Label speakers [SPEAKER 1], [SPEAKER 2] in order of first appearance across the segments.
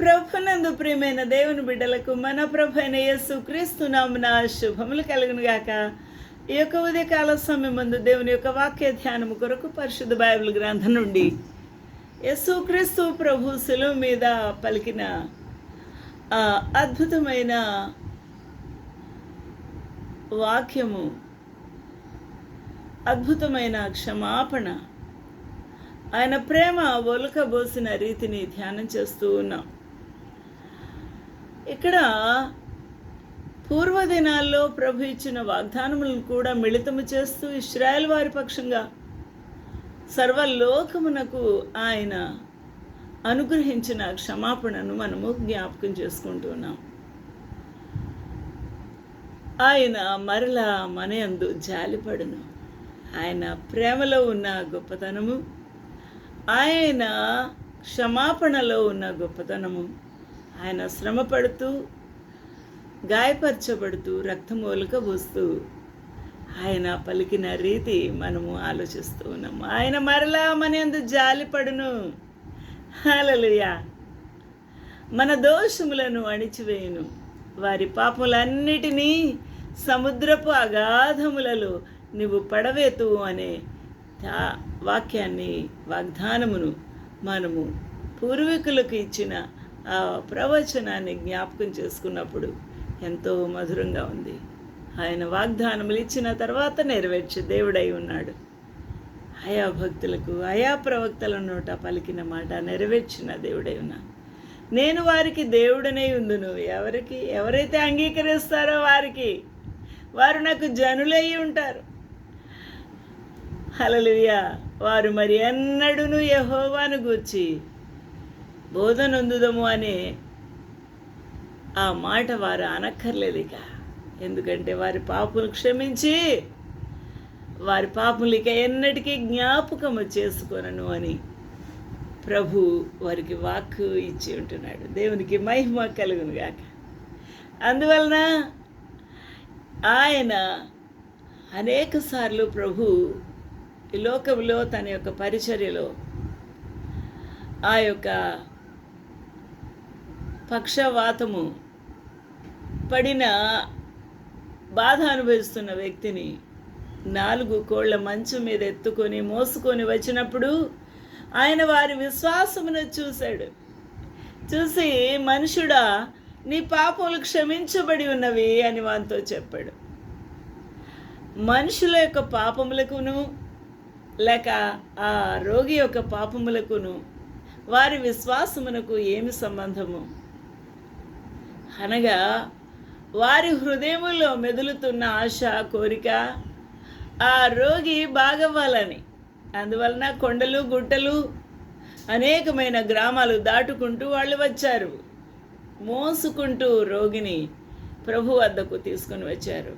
[SPEAKER 1] ప్రభునందు ప్రియమైన దేవుని బిడ్డలకు మన ప్రభు అయిన యేసు క్రీస్తునామున శుభములు కలుగును గాక. ఈ యొక్క ఉదయకాల సమయం ముందు దేవుని యొక్క వాక్య ధ్యానము కొరకు పరిశుద్ధ బైబిల్ గ్రంథం నుండి యేసు క్రీస్తు ప్రభు శిలువ మీద పలికిన అద్భుతమైన వాక్యము అద్భుతమైన క్షమాపణ ఆయన ప్రేమ ఒలకబోసిన రీతిని ధ్యానం చేస్తూ ఉన్నాం. ఇక్కడ పూర్వదినాల్లో ప్రభు ఇచ్చిన వాగ్దానములను కూడా మిళితము చేస్తూ ఇస్రాయల్ వారి పక్షంగా సర్వలోకమునకు ఆయన అనుగ్రహించిన క్షమాపణను మనము జ్ఞాపకం చేసుకుంటున్నాం ఆయన మరలా మన యందు జాలిపడును. ఆయన ప్రేమలో ఉన్న గొప్పతనము. ఆయన క్షమాపణలో ఉన్న గొప్పతనము. ఆయన శ్రమపడుతూ గాయపరచబడుతూ రక్తమూలక పోస్తూ ఆయన పలికిన రీతి మనము ఆలోచిస్తూ ఉన్నాము ఆయన మరలా మన ఎందు జాలిపడును. హల్లెలూయా. మన దోషములను అణిచివేయును. వారి పాపములన్నిటినీ సముద్రపు అగాధములలో నువ్వు పడవేతు అనే తా- వాక్యాన్ని వాగ్దానమును మనము పూర్వీకులకు ఇచ్చిన ఆ ప్రవచనాన్ని జ్ఞాపకం చేసుకున్నప్పుడు ఎంతో మధురంగా ఉంది. ఆయన వాగ్దానములు ఇచ్చిన తర్వాత నెరవేర్చే దేవుడై ఉన్నాడు. ఆయా భక్తులకు ఆయా ప్రవక్తల నోట పలికిన మాట నెరవేర్చిన దేవుడై ఉన్నాను నేను వారికి దేవుడనే ఉందును. ఎవరికి ఎవరైతే అంగీకరిస్తారో వారికి వారు నాకు జనులై ఉంటారు. హలలుయా వారు మరి ఎన్నడూను యహోవాను గూర్చి బోధనొందుదము అనే ఆ మాట వారు అనక్కర్లేదు ఇక ఎందుకంటే వారి పాపులు క్షమించి వారి పాపములు ఇక ఎన్నటికీ జ్ఞాపకము చేసుకొనను అని ప్రభు వారికి వాక్కు ఇచ్చి ఉంటున్నాడు. దేవునికి మహిమ కలుగును గాక. అందువలన ఆయన అనేక సార్లు ప్రభు ఈ లోకంలో తన యొక్క పరిచర్యలో ఆ యొక్క పక్షవాతము పడిన బాధ అనుభవిస్తున్న వ్యక్తిని నాలుగు కోళ్ళ మంచం మీద ఎత్తుకొని మోసుకొని వచ్చినప్పుడు ఆయన వారి విశ్వాసమును చూశాడు. చూసి మనుషుడా నీ పాపములు క్షమించబడి ఉన్నవి అని వానితో చెప్పాడు. మనుషుల యొక్క పాపములకును లేక ఆ రోగి యొక్క పాపములకును వారి విశ్వాసమునకు ఏమి సంబంధము? అనగా వారి హృదయములో మెదులుతున్న ఆశ కోరిక ఆ రోగి బాగవ్వాలని. అందువలన కొండలు గుట్టలు అనేకమైన గ్రామాలు దాటుకుంటూ వాళ్ళు వచ్చారు. మోసుకుంటూ రోగిని ప్రభు వద్దకు తీసుకొని వచ్చారు.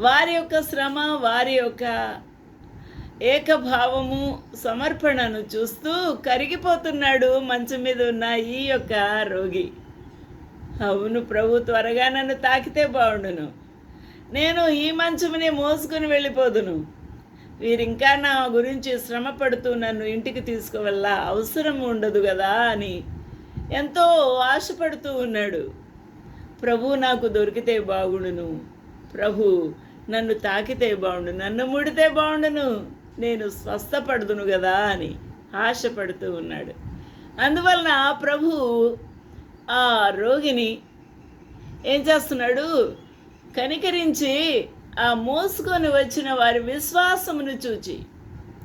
[SPEAKER 1] వారి యొక్క శ్రమ వారి యొక్క ఏకభావము సమర్పణను చూస్తూ కరిగిపోతున్నాడు మంచం మీద ఉన్న ఈ యొక్క రోగి. అవును ప్రభు త్వరగా నన్ను తాకితే బాగుండును. నేను ఈ మంచమునే మోసుకొని వెళ్ళిపోదును. వీరింకా నా గురించి శ్రమ పడుతూ నన్ను ఇంటికి తీసుకువెళ్ళ అవసరం ఉండదు కదా అని ఎంతో ఆశపడుతూ ఉన్నాడు. ప్రభు నాకు దొరికితే బాగుండును. ప్రభు నన్ను తాకితే బాగుండు నన్ను ముడితే బాగుండును. నేను స్వస్థపడుదును కదా అని ఆశపడుతూ ఉన్నాడు. అందువలన ప్రభు ఆ రోగిని ఏం చేస్తున్నాడు? కనికరించి ఆ మోసుకొని వచ్చిన వారి విశ్వాసమును చూచి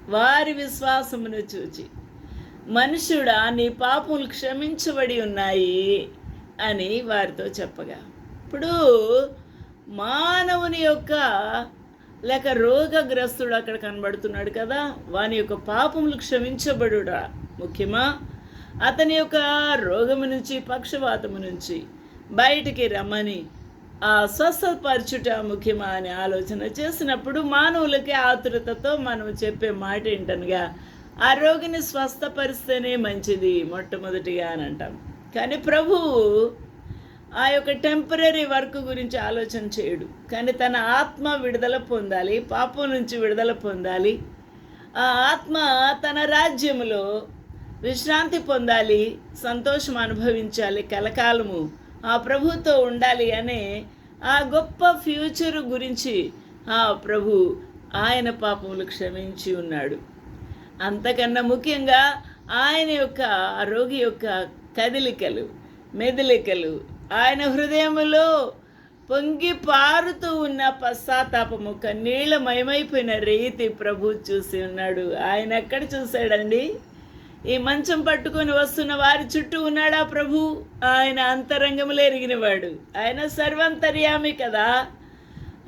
[SPEAKER 1] వారి విశ్వాసమును చూచి మనుషుడా నీ పాపములు క్షమించబడి ఉన్నాయి అని వారితో చెప్పగా. ఇప్పుడు మానవుని యొక్క లేక రోగగ్రస్తుడు అక్కడ కనబడుతున్నాడు కదా వాని యొక్క పాపములు క్షమించబడుడా ముఖ్యమా? అతని యొక్క రోగము నుంచి పక్షవాతము నుంచి బయటికి రమ్మని ఆ స్వస్థపరచుట ముఖ్యమా అని ఆలోచన చేసినప్పుడు మానవులకి ఆతురతతో మనం చెప్పే మాట ఏంటనగా ఆ రోగిని స్వస్థపరిస్తేనే మంచిది మొట్టమొదటిగా అని అంటాం. కానీ ప్రభువు ఆ యొక్క టెంపరీ వర్క్ గురించి ఆలోచన చేయడు. కానీ తన ఆత్మ విడుదల పొందాలి పాపం నుంచి విడుదల పొందాలి. ఆ ఆత్మ తన రాజ్యములో విశ్రాంతి పొందాలి సంతోషం అనుభవించాలి కలకాలము ఆ ప్రభుతో ఉండాలి అనే ఆ గొప్ప ఫ్యూచర్ గురించి ఆ ప్రభు ఆయన పాపములు క్షమించి ఉన్నాడు. అంతకన్నా ముఖ్యంగా ఆయన యొక్క ఆ రోగి యొక్క కదలికలు మెదలికలు ఆయన హృదయములో పొంగి పారుతూ ఉన్న పశ్చాత్తాపము కన్నీళ్ళ మయమైపోయిన రీతి ప్రభు చూసి ఉన్నాడు. ఆయన ఎక్కడ చూశాడండి? ఈ మంచం పట్టుకొని వస్తున్న వారి చుట్టూ ఉన్నాడా ప్రభు? ఆయన అంతరంగములు ఎరిగినవాడు. ఆయన సర్వంతర్యామి కదా.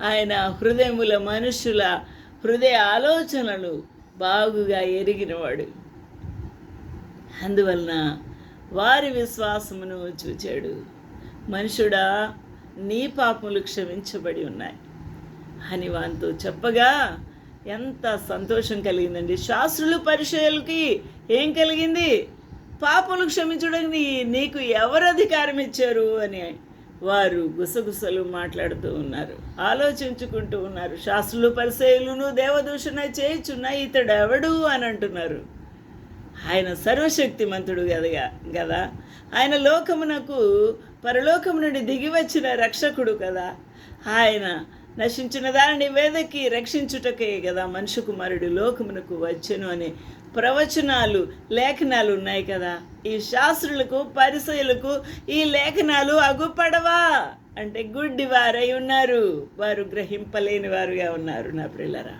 [SPEAKER 1] ఆయన హృదయముల మనుషుల హృదయ ఆలోచనలు బాగుగా ఎరిగినవాడు. అందువలన వారి విశ్వాసమును చూచాడు. మనుషుడా నీ పాపములు క్షమించబడి ఉన్నాయి. అని వానితో చెప్పగా ఎంత సంతోషం కలిగిందండి. శాస్త్రులు పరిచయాలకి ఏం కలిగింది? పాపలు క్షమించడానికి నీకు ఎవరు అధికారం ఇచ్చారు? అని వారు గుసగుసలు మాట్లాడుతూ ఉన్నారు. ఆలోచించుకుంటూ ఉన్నారు. శాస్త్రులు పరిచయలును దేవదూషణ చేయుచున్న ఇతడు ఎవడు అని అంటున్నారు. ఆయన సర్వశక్తిమంతుడు కదగా కదా ఆయన లోకమునకు పరలోకము నుండి దిగి వచ్చిన రక్షకుడు కదా? ఆయన నశించిన దానిని వేదకి రక్షించుటకే కదా మనుషు కుమారుడు లోకమునకు వచ్చెను అనే ప్రవచనాలు లేఖనాలు ఉన్నాయి కదా. ఈ శాస్త్రులకు పరిసయులకు ఈ లేఖనాలు అగుపడవా? అంటే గుడ్డి వారై ఉన్నారు. వారు గ్రహింపలేని వారుగా ఉన్నారు నా ప్రిల్లరా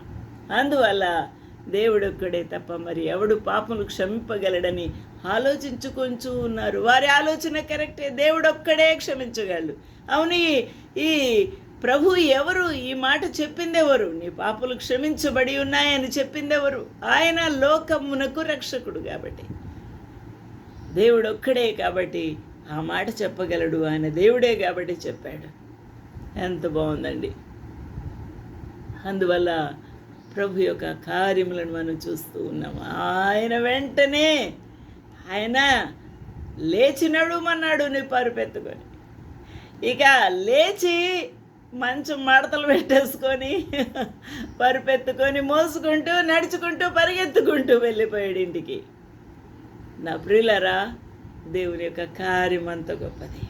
[SPEAKER 1] అందువల్ల దేవుడు ఒక్కడే తప్ప మరి ఎవడు పాపములు క్షమింపగలడని ఆలోచించుకొంచు ఉన్నారు. వారి ఆలోచన కరెక్టే. దేవుడు ఒక్కడే క్షమించగలడు. అవును ఈ- ఈ ప్రభు ఎవరు? ఈ మాట చెప్పిందెవరు? నీ పాపలు క్షమించబడి ఉన్నాయని చెప్పిందెవరు? ఆయన లోకమునకు రక్షకుడు కాబట్టి. దేవుడు ఒక్కడే కాబట్టి ఆ మాట చెప్పగలడు. ఆయన దేవుడే కాబట్టి చెప్పాడు. ఎంత బాగుందండి. అందువల్ల ప్రభు యొక్క కార్యములను మనం చూస్తూ ఉన్నాము ఆయన వెంటనే ఆయన లేచి మన్నాడు నీ పరుపెత్తుకొని. ఇక లేచి మంచం మడతలు పెట్టేసుకొని పరుపెత్తుకొని మోసుకుంటూ నడుచుకుంటూ పరిగెత్తుకుంటూ వెళ్ళిపోయాడు ఇంటికి. నా ప్రియులరా దేవుని యొక్క కార్యం అంత గొప్పది.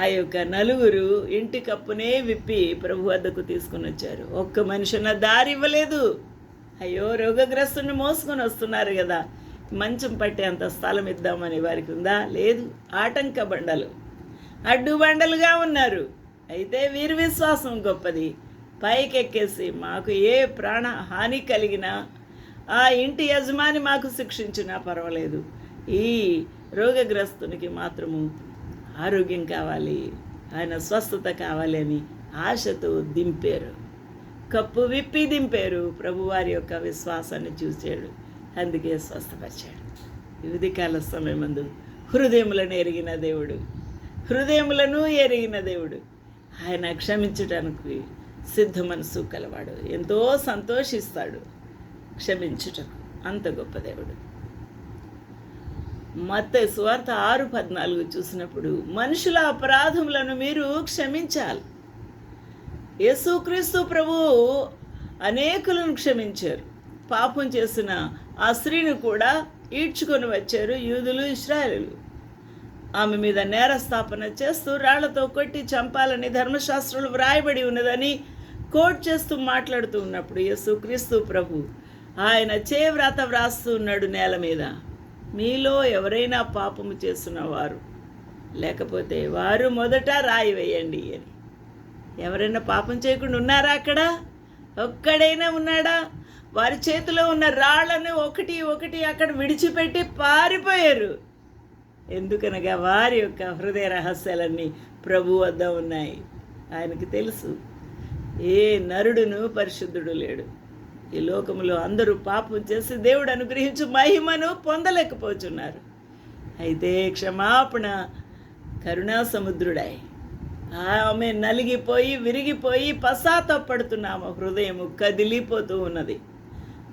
[SPEAKER 1] ఆ యొక్క నలుగురు ఇంటి కప్పునే విప్పి ప్రభు వద్దకు తీసుకుని వచ్చారు. ఒక్క మనిషి నా దారి ఇవ్వలేదు. అయ్యో రోగగ్రస్తుని మోసుకొని వస్తున్నారు కదా. మంచం పట్టే అంత స్థలం ఇద్దామని వారికి ఉందా? లేదు. ఆటంక బండలు అడ్డు బండలుగా ఉన్నారు. అయితే వీరి విశ్వాసం గొప్పది. పైకెక్కేసి మాకు ఏ ప్రాణ హాని కలిగినా ఆ ఇంటి యజమాని మాకు శిక్షించినా పర్వాలేదు. ఈ రోగగ్రస్తునికి మాత్రము ఆరోగ్యం కావాలి ఆయన స్వస్థత కావాలి అని ఆశతో దింపారు. కప్పు విప్పి దింపారు. ప్రభువారి యొక్క విశ్వాసాన్ని చూశాడు అందుకే స్వస్థపరిచాడు. వివిధ కాల సమయమందు హృదయములను ఎరిగిన దేవుడు. హృదయములను ఎరిగిన దేవుడు. ఆయన క్షమించటానికి సిద్ధ మనసు కలవాడు. ఎంతో సంతోషిస్తాడు క్షమించుటకు. అంత గొప్ప దేవుడు. మత సువార్త ఆరు పద్నాలుగు చూసినప్పుడు మనుషుల అపరాధములను మీరు క్షమించాలి. యేసుక్రీస్తు ప్రభు అనేకులను క్షమించారు. పాపం చేసిన ఆ స్త్రీని కూడా ఈడ్చుకొని వచ్చారు యూదులు ఇస్రాయలు ఆమె మీద నేరస్థాపన చేస్తూ రాళ్ళతో కొట్టి చంపాలని ధర్మశాస్త్రంలో వ్రాయబడి ఉన్నదని కోట్ చేస్తూ మాట్లాడుతూ ఉన్నప్పుడు యేసుక్రీస్తు ప్రభు ఆయన చేవ్రాత వ్రాస్తూ ఉన్నాడు నేల మీద. మీలో ఎవరైనా పాపము చేస్తున్న వారు లేకపోతే వారు మొదట రాయి వేయండి అని. ఎవరైనా పాపం చేయకుండా ఉన్నారా అక్కడ? ఒక్కడైనా ఉన్నాడా? వారి చేతిలో ఉన్న రాళ్ళను ఒకటి ఒకటి అక్కడ విడిచిపెట్టి పారిపోయారు. ఎందుకనగా వారి యొక్క హృదయ రహస్యాలన్నీ ప్రభు వద్ద ఉన్నాయి. ఆయనకి తెలుసు. ఏ నరుడును పరిశుద్ధుడు లేడు. ఈ లోకములో అందరూ పాపం చేసి దేవుడు అనుగ్రహించు మహిమను పొందలేకపోతున్నారు. అయితే క్షమాపణ కరుణా సముద్రుడై ఆమె నలిగిపోయి విరిగిపోయి పశ్చాత్తపడుతున్నాము. హృదయము కదిలిపోతూ ఉన్నది.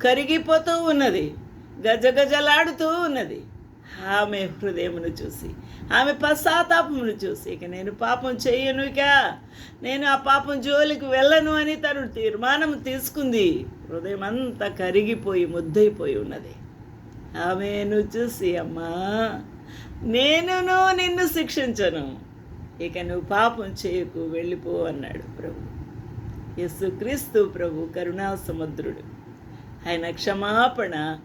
[SPEAKER 1] కరిగిపోతూ ఉన్నది. గజగజలాడుతూ ఉన్నది. ఆమె హృదయమును చూసి ఆమె పశ్చాత్తాపమును చూసి ఇక నేను పాపం చేయను ఇక. నేను ఆ పాపం జోలికి వెళ్ళను అని తను తీర్మానం తీసుకుంది. హృదయం అంతా కరిగిపోయి ముద్దైపోయి ఉన్నది. ఆమెను చూసి అమ్మా నేనును నిన్ను శిక్షించను. ఇక నువ్వు పాపం చేయకు వెళ్ళిపో అన్నాడు ప్రభు. యేసుక్రీస్తు ప్రభు కరుణా సముద్రుడు. ఆయన క్షమాపణ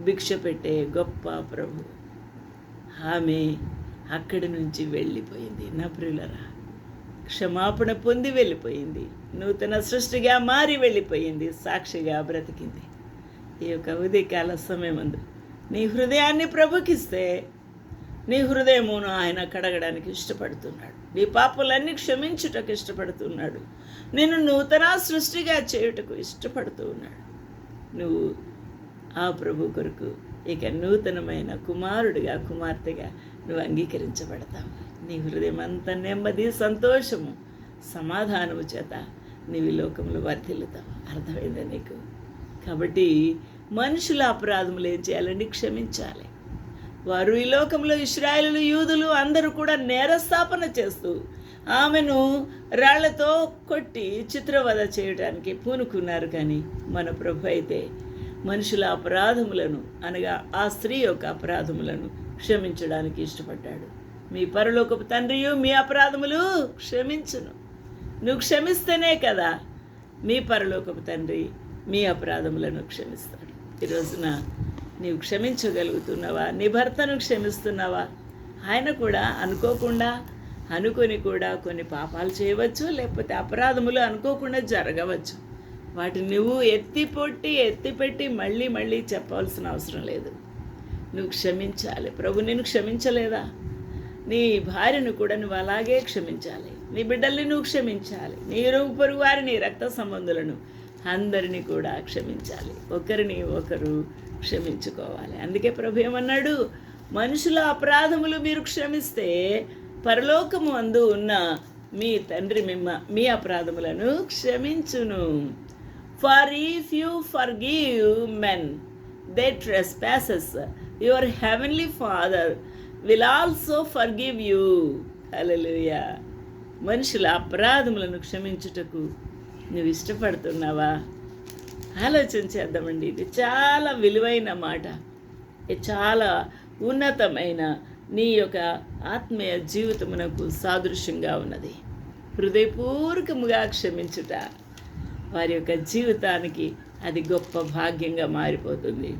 [SPEAKER 1] భిక్ష పెట్టే గొప్ప ప్రభు. ఆమె అక్కడి నుంచి వెళ్ళిపోయింది. నా ప్రియులరా క్షమాపణ పొంది వెళ్ళిపోయింది. నూతన సృష్టిగా మారి వెళ్ళిపోయింది. సాక్షిగా బ్రతికింది. ఈ యొక్క ఉదయకాల సమయమందు నీ హృదయాన్ని ప్రభుకిస్తే నీ హృదయమును ఆయన కడగడానికి ఇష్టపడుతున్నాడు. నీ పాపలన్నీ క్షమించుటకు ఇష్టపడుతున్నాడు. నేను నూతన సృష్టిగా చేయుటకు ఇష్టపడుతూ ఉన్నాడు నువ్వు ఆ ప్రభు కొరకు ఇక నూతనమైన కుమారుడిగా కుమార్తెగా నువ్వు అంగీకరించబడతావు. నీ హృదయం అంత నెమ్మది సంతోషము సమాధానము చేత నీవు లోకంలో వర్ధిల్లుతావు. అర్థమైందా నీకు? కాబట్టి మనుషుల అపరాధములు ఏం చేయాలండి క్షమించాలి. వారు ఈ లోకంలో ఇస్రాయలు యూదులు అందరూ కూడా నేరస్థాపన చేస్తూ ఆమెను రాళ్ళతో కొట్టి చిత్రవద చేయడానికి పూనుకున్నారు కానీ మన ప్రభు అయితే మనుషుల అపరాధములను అనగా ఆ స్త్రీ యొక్క అపరాధములను క్షమించడానికి ఇష్టపడ్డాడు. మీ పరలోకపు తండ్రియు మీ అపరాధములు క్షమించును. నువ్వు క్షమిస్తేనే కదా మీ పరలోకపు తండ్రి మీ అపరాధములను క్షమిస్తాడు. ఈరోజున నీవు క్షమించగలుగుతున్నావా? నీ భర్తను క్షమిస్తున్నావా? ఆయన కూడా అనుకోకుండా అనుకొని కూడా కొన్ని పాపాలు చేయవచ్చు లేకపోతే అపరాధములు అనుకోకుండా జరగవచ్చు. వాటిని నువ్వు ఎత్తి పొట్టి ఎత్తి పెట్టి మళ్ళీ మళ్ళీ చెప్పాల్సిన అవసరం లేదు. నువ్వు క్షమించాలి. ప్రభు నేను క్షమించలేదా? నీ భార్యను కూడా నువ్వు అలాగే క్షమించాలి. నీ బిడ్డల్ని నువ్వు క్షమించాలి. నీ ఇరుగు పొరుగు వారిని రక్త సంబంధులను అందరినీ కూడా క్షమించాలి. ఒకరిని ఒకరు క్షమించుకోవాలి. అందుకే ప్రభు ఏమన్నాడు? మనుషుల అపరాధములు మీరు క్షమిస్తే పరలోకము అందు ఉన్న మీ తండ్రి మిమ్మ మీ అపరాధములను క్షమించును. For if you forgive men their trespasses your heavenly father will also forgive you hallelujah మనుషుల అపరాధములను క్షమించుటకు నువ్వు ఇష్టపడుతున్నావా? ఆలోచన చేద్దామండి. ఇది చాలా విలువైన మాట. ఇది చాలా ఉన్నతమైన నీ యొక్క ఆత్మీయ జీవితమునకు సాదృశ్యంగా ఉన్నది. హృదయపూర్వకముగా క్షమించుట. వారి యొక్క జీవితానికి అది గొప్ప భాగ్యంగా మారిపోతుంది.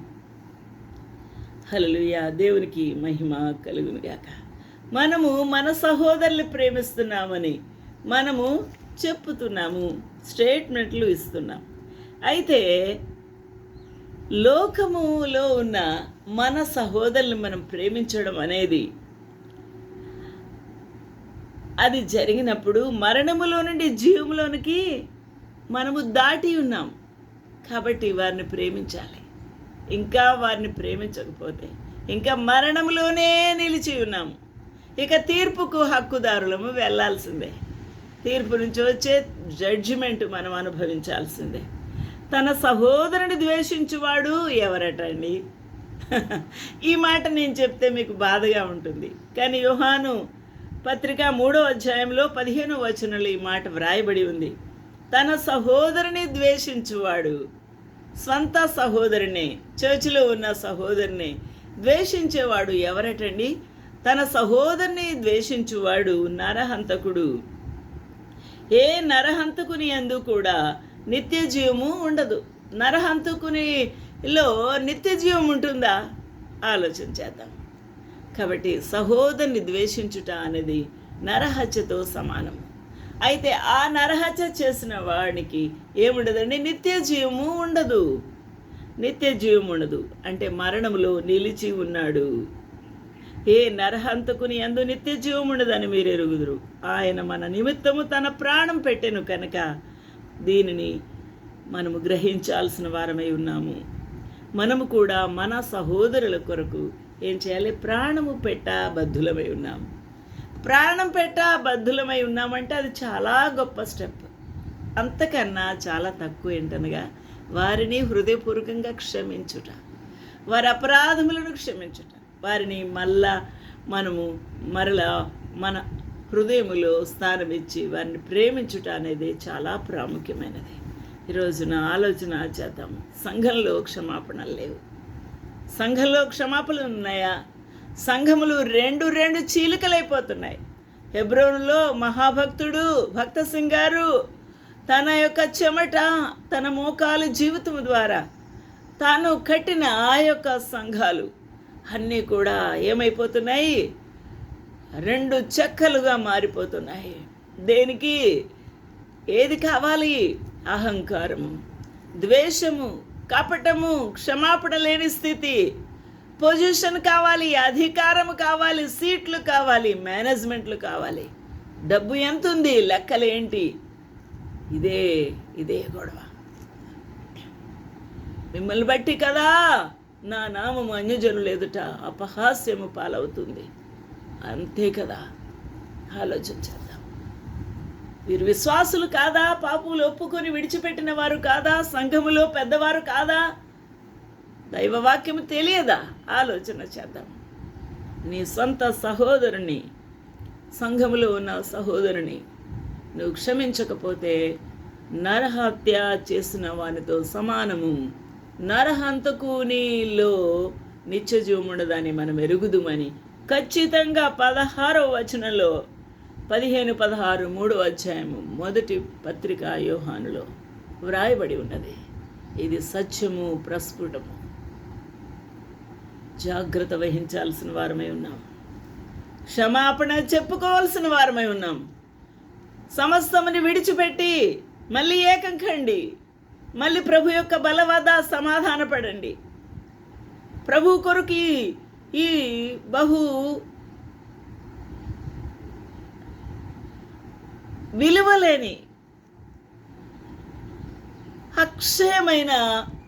[SPEAKER 1] హల్లెలూయా. దేవునికి మహిమ కలుగునుగాక మనము మన సహోదరులు ప్రేమిస్తున్నామని మనము చెప్పుతున్నాము స్టేట్మెంట్లు ఇస్తున్నాం. అయితే లోకములో ఉన్న మన సహోదరుని మనం ప్రేమించడం అనేది అది జరిగినప్పుడు మరణములో నుండి జీవములోనికి మనము దాటి ఉన్నాం. కాబట్టి వారిని ప్రేమించాలి. ఇంకా వారిని ప్రేమించకపోతే ఇంకా మరణంలోనే నిలిచి ఉన్నాము ఇక తీర్పుకు హక్కుదారులము వెళ్ళాల్సిందే తీర్పు నుంచి వచ్చే జడ్జిమెంట్ మనం అనుభవించాల్సిందే. తన సహోదరుని ద్వేషించువాడు ఎవరటండి? ఈ మాట నేను చెప్తే మీకు బాధగా ఉంటుంది. కానీ యోహాను పత్రిక మూడో అధ్యాయంలో పదిహేనో వచనంలో ఈ మాట వ్రాయబడి ఉంది. తన సహోదరుని ద్వేషించువాడు. స్వంత సహోదరుని చర్చిలో ఉన్న సహోదరుని ద్వేషించేవాడు ఎవరటండి? తన సహోదరుని ద్వేషించువాడు నరహంతకుడు. ఏ నరహంతకుని అందు కూడా నిత్య జీవము ఉండదు. నరహంతకునిలో నిత్య జీవం ఉంటుందా? ఆలోచన చేద్దాం. కాబట్టి సహోదరుని ద్వేషించుట అనేది నరహత్యతో సమానం. అయితే ఆ నరహత్య చేసిన వాడికి ఏముండదండి? నిత్య జీవము ఉండదు. నిత్య జీవం ఉండదు. అంటే మరణములో నిలిచి ఉన్నాడు. ఏ నరహంతకుని ఎందు నిత్య జీవం ఉండదని మీరు ఎరుగుదురు. ఆయన మన నిమిత్తము తన ప్రాణం పెట్టెను కనుక దీనిని మనము గ్రహించాల్సిన వారమై ఉన్నాము. మనము కూడా మన సహోదరుల కొరకు ఏం చేయాలి? ప్రాణము పెట్ట బద్ధులమై ఉన్నాము. ప్రాణం పెట్ట బద్ధులమై ఉన్నామంటే అది చాలా గొప్ప స్టెప్. అంతకన్నా చాలా తక్కువ ఏంటనగా వారిని హృదయపూర్వకంగా క్షమించుట. వారి అపరాధములను క్షమించుట. వారిని మళ్ళా మనము మరలా మన హృదయములో స్థానం ఇచ్చి వారిని ప్రేమించుట అనేది చాలా ప్రాముఖ్యమైనది. ఈరోజున ఆలోచన చేద్దాము సంఘంలో క్షమాపణలు లేవు. సంఘంలో క్షమాపణలు ఉన్నాయా? సంఘములు రెండు రెండు చీలికలైపోతున్నాయి. హెబ్రోన్లో మహాభక్తుడు భక్త సింగారు తన యొక్క చెమట తన మోకాలు జీవితం ద్వారా తాను కట్టిన ఆ యొక్క సంఘాలు అన్నీ కూడా ఏమైపోతున్నాయి? రెండు చెక్కలుగా మారిపోతున్నాయి. దేనికి? ఏది కావాలి? అహంకారము ద్వేషము కపటము క్షమాపణ లేని స్థితి. పొజిషన్ కావాలి అధికారం కావాలి సీట్లు కావాలి మేనేజ్మెంట్లు కావాలి. డబ్బు ఎంత ఉంది లెక్కలు ఏంటి ఇదే ఇదే గొడవ. మిమ్మల్ని బట్టి కదా నా నామము అన్యజనులు ఎదుట అపహాస్యము పాలవుతుంది. అంతే కదా ఆలోచించేద్దాం వీరు విశ్వాసులు కాదా పాపులు ఒప్పుకొని విడిచిపెట్టిన వారు కాదా సంఘములో పెద్దవారు కాదా? దైవవాక్యం తెలియదా? ఆలోచన చేద్దాం. నీ సొంత సహోదరుని సంఘములో ఉన్న సహోదరుని నువ్వు క్షమించకపోతే నరహత్య చేసిన వానితో సమానము. నరహంతకు నీలో నిత్యజీవముండదని మనం ఎరుగుదుమని ఖచ్చితంగా పదహారో వచనంలో పదిహేను పదహారు మూడో అధ్యాయము మొదటి పత్రిక యోహానులో వ్రాయబడి ఉన్నది. ఇది సత్యము ప్రస్ఫుటము. జాగ్రత్త వహించాల్సిన వారమై ఉన్నాం. క్షమాపణ చెప్పుకోవాల్సిన వారమై ఉన్నాం. సమస్తముని విడిచిపెట్టి మళ్ళీ ఏకం కండి. మళ్ళీ ప్రభు యొక్క బలవద సమాధానపడండి. ప్రభు కొరకు ఈ- బహు విలువలేని అక్షయమైన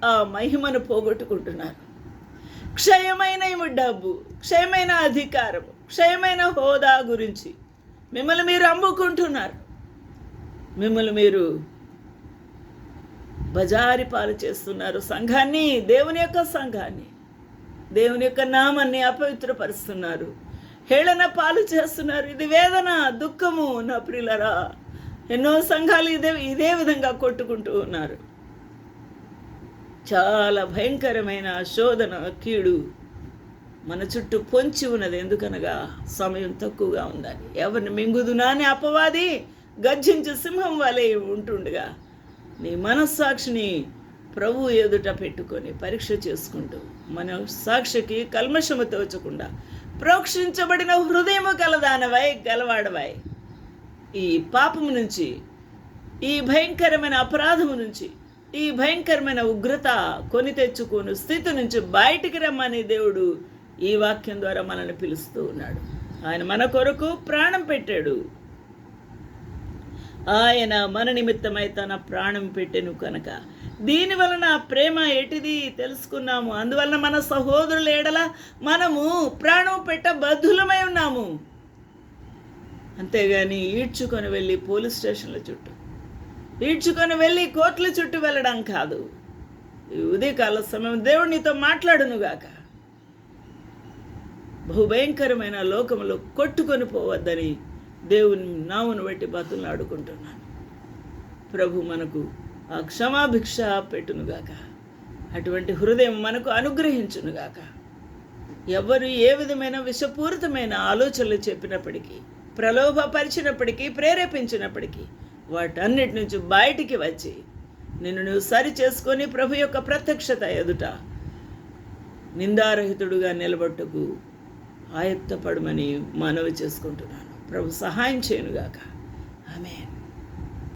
[SPEAKER 1] ఆ మహిమను పోగొట్టుకుంటున్నారు. క్షయమైన డబ్బు క్షయమైన అధికారం క్షయమైన హోదా గురించి మిమ్మల్ని మీరు అమ్ముకుంటున్నారు. మిమ్మల్ని మీరు బజారి పాలు చేస్తున్నారు సంఘాన్ని దేవుని యొక్క సంఘాన్ని. దేవుని యొక్క నామాన్ని అపవిత్రపరుస్తున్నారు. హేళన పాలు చేస్తున్నారు. ఇది వేదన దుఃఖము నా ప్రియులరా. ఎన్నో సంఘాలు ఇదే ఇదే విధంగా కొట్టుకుంటూ ఉన్నారు. చాలా భయంకరమైన శోధన కీడు మన చుట్టూ పొంచి ఉన్నది. ఎందుకనగా సమయం తక్కువగా ఉందని ఎవరిని మింగుదునా అని అపవాది గర్జించి సింహం వలె ఉంటుండగా నీ మనస్సాక్షిని ప్రభు ఎదుట పెట్టుకొని పరీక్ష చేసుకుంటూ మన సాక్షికి కల్మషము తోచకుండా ప్రోక్షించబడిన హృదయము కలదానవై గలవాడవై. ఈ పాపము నుంచి ఈ భయంకరమైన అపరాధము నుంచి ఈ భయంకరమైన ఉగ్రత కొని తెచ్చుకోను స్థితి నుంచి బయటికి రమ్మని దేవుడు ఈ వాక్యం ద్వారా మనల్ని పిలుస్తూ ఉన్నాడు. ఆయన మన కొరకు ప్రాణం పెట్టాడు. ఆయన మన నిమిత్తమై తన ప్రాణం పెట్టెను కనుక. దీని వలన ప్రేమ ఎటిది తెలుసుకున్నాము. అందువలన మన సహోదరుల ఏడల మనము ప్రాణం పెట్ట బద్ధులమై ఉన్నాము. అంతేగాని ఈడ్చుకొని వెళ్ళి పోలీస్ స్టేషన్ల చుట్టూ ఈడ్చుకొని వెళ్ళి కోట్ల చుట్టూ వెళ్ళడం కాదు. ఈ ఉదయకాల సమయం దేవుడు నీతో మాట్లాడునుగాక. బహుభయంకరమైన లోకములో కొట్టుకొని పోవద్దని దేవుని నావును బట్టి బతులను ఆడుకుంటున్నాను. ప్రభు మనకు ఆ క్షమాభిక్ష పెట్టునుగాక. అటువంటి హృదయం మనకు అనుగ్రహించునుగాక. ఎవరు ఏ విధమైన విషపూరితమైన ఆలోచనలు చెప్పినప్పటికీ ప్రలోభపరిచినప్పటికీ ప్రేరేపించినప్పటికీ వాటన్నిటి నుంచి బయటికి వచ్చి నిన్ను నువ్వు సరి చేసుకొని ప్రభు యొక్క ప్రత్యక్షత ఎదుట నిందారహితుడుగా నిలబట్టుకు ఆయత్తపడమని మనవి చేసుకుంటున్నాను. ప్రభు సహాయం చేయనుగాక. ఆమె